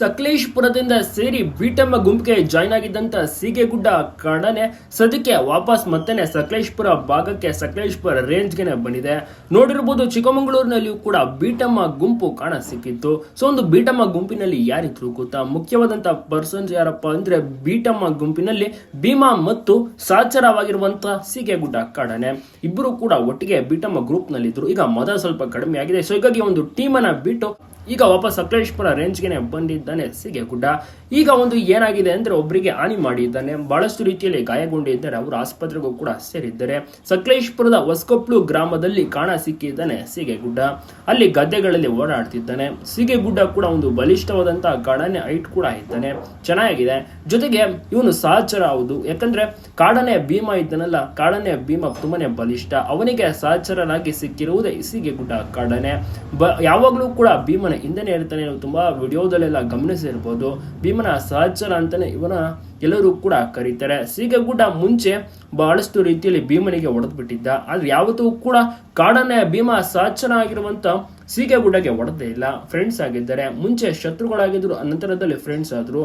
ಸಕಲೇಶ್ಪುರದಿಂದ ಸೇರಿ ಬೀಟಮ್ಮ ಗುಂಪಿಗೆ ಜಾಯ್ನ್ ಆಗಿದ್ದಂತ ಸೀಗೆಗುಡ್ಡ ಕಡನೆ ಸದ್ಯಕ್ಕೆ ವಾಪಸ್ ಮತ್ತೇನೆ ಸಕಲೇಶ್ಪುರ ಭಾಗಕ್ಕೆ ಸಕಲೇಶ್ಪುರ ರೇಂಜ್ಗೆನೆ ಬಂದಿದೆ. ನೋಡಿರ್ಬೋದು ಚಿಕ್ಕಮಗಳೂರಿನಲ್ಲಿಯೂ ಕೂಡ ಬೀಟಮ್ಮ ಗುಂಪು ಕಾಣ ಸಿಕ್ಕಿತ್ತು. ಸೊ ಒಂದು ಬೀಟಮ್ಮ ಗುಂಪಿನಲ್ಲಿ ಯಾರಿದ್ರು ಗೊತ್ತಾ? ಮುಖ್ಯವಾದಂತಹ ಪರ್ಸನ್ಸ್ ಯಾರಪ್ಪ ಅಂದ್ರೆ ಬೀಟಮ್ಮ ಗುಂಪಿನಲ್ಲಿ ಭೀಮಾ ಮತ್ತು ಸಾಚರವಾಗಿರುವಂತ ಸೀಗೆಗುಡ್ಡ ಕಾಡನೆ ಇಬ್ಬರು ಕೂಡ ಒಟ್ಟಿಗೆ ಬೀಟಮ್ಮ ಗ್ರೂಪ್ ನಲ್ಲಿದ್ರು. ಈಗ ಮೊದಲ ಸ್ವಲ್ಪ ಕಡಿಮೆ ಆಗಿದೆ. ಸೊ ಹೀಗಾಗಿ ಒಂದು ಟೀಮ್ ಅನ್ನ ಬಿಟ್ಟು ಈಗ ವಾಪಸ್ ರೇಂಜ್ ರೇಂಜ್ಗೆ ಬಂದಿದ್ದಾನೆ ಸಿಗೆಗುಡ್ಡ ಈಗ ಒಂದು ಏನಾಗಿದೆ ಅಂದ್ರೆ ಒಬ್ಬರಿಗೆ ಹಾನಿ ಮಾಡಿದ್ದಾನೆ. ಬಹಳಷ್ಟು ರೀತಿಯಲ್ಲಿ ಗಾಯಗೊಂಡಿದ್ದಾರೆ. ಅವರು ಆಸ್ಪತ್ರೆಗೂ ಕೂಡ ಸೇರಿದ್ದಾರೆ. ಸಕಲೇಶ್ಪುರದ ಹೊಸಕೊಪ್ಲು ಗ್ರಾಮದಲ್ಲಿ ಕಾಣ ಸಿಕ್ಕಿದ್ದಾನೆ ಸೀಗೆಗುಡ್ಡ ಅಲ್ಲಿ ಗದ್ದೆಗಳಲ್ಲಿ ಓಡಾಡ್ತಿದ್ದಾನೆ. ಸೀಗೆಗುಡ್ಡ ಕೂಡ ಒಂದು ಬಲಿಷ್ಠವಾದಂತಹ ಕಾಡನೆ ಹೈಟ್ ಕೂಡ ಇದ್ದಾನೆ. ಚೆನ್ನಾಗಿದೆ. ಜೊತೆಗೆ ಇವನು ಸಹಚರ ಹೌದು. ಯಾಕಂದ್ರೆ ಕಾಡನೆ ಭೀಮ ಇದ್ದನಲ್ಲ ಕಾಡನೆ ಭೀಮ ತುಂಬಾನೇ ಬಲಿಷ್ಠ. ಅವನಿಗೆ ಸಹಚರನಾಗಿ ಸಿಕ್ಕಿರುವುದೇ ಸೀಗೆಗುಡ್ಡ ಕಾಡನೆ ಬ ಯಾವಾಗಲೂ ಕೂಡ ಭೀಮನ ಹಿಂದೆನೇ ಹೇಳ್ತಾನೆ ನಾವು ತುಂಬಾ ವಿಡಿಯೋದಲ್ಲೆಲ್ಲ ಗಮನಿಸಿರ್ಬೋದು. ಭೀಮನ ಸಹಚರ ಅಂತಾನೆ ಇವನ ಎಲ್ಲರೂ ಕೂಡ ಕರೀತಾರೆ. ಸೀಗಗುಡ್ಡ ಮುಂಚೆ ಬಹಳಷ್ಟು ರೀತಿಯಲ್ಲಿ ಭೀಮನಿಗೆ ಹೊಡೆದ್ಬಿಟ್ಟಿದ್ದ ಆದ್ರೆ ಯಾವತ್ತೂ ಕೂಡ ಕಾಡನೆ ಭೀಮ ಸಹಚರ ಆಗಿರುವಂತ ಸೀಗೆಗುಡ್ಡಗೆ ಹೊಡೆದೇ ಇಲ್ಲ. ಫ್ರೆಂಡ್ಸ್ ಆಗಿದ್ದಾರೆ. ಮುಂಚೆ ಶತ್ರುಗಳಾಗಿದ್ರು ನಂತರದಲ್ಲಿ ಫ್ರೆಂಡ್ಸ್ ಆದ್ರು.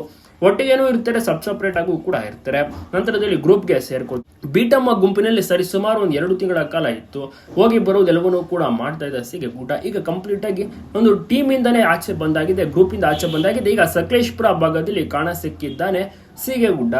ಒಟ್ಟಿಗೆನೂ ಇರ್ತಾರೆ ಸಬ್ ಸಪ್ರೇಟ್ ಆಗೂ ಕೂಡ ಇರ್ತಾರೆ. ನಂತರದಲ್ಲಿ ಗ್ರೂಪ್ಗೆ ಸೇರ್ಕೊಂಡು ಬೀಟಮ್ಮ ಗುಂಪಿನಲ್ಲಿ ಸರಿ ಸುಮಾರು ಒಂದು ಎರಡು ತಿಂಗಳ ಕಾಲ ಇತ್ತು. ಹೋಗಿ ಬರೋದೆಲ್ಲವನ್ನೂ ಕೂಡ ಮಾಡ್ತಾ ಇದ್ದ ಸೀಗೆಗುಡ್ಡ ಈಗ ಕಂಪ್ಲೀಟ್ ಆಗಿ ಒಂದು ಟೀಮ್ ಇಂದಾನೆ ಆಚೆ ಬಂದಾಗಿದೆ ಗ್ರೂಪ್ ಇಂದ ಆಚೆ ಬಂದಾಗಿದೆ. ಈಗ ಸಕಲೇಶ್ಪುರ ಭಾಗದಲ್ಲಿ ಕಾಣ ಸಿಕ್ಕಿದ್ದಾನೆ. ಸೀಗೆಗುಡ್ಡ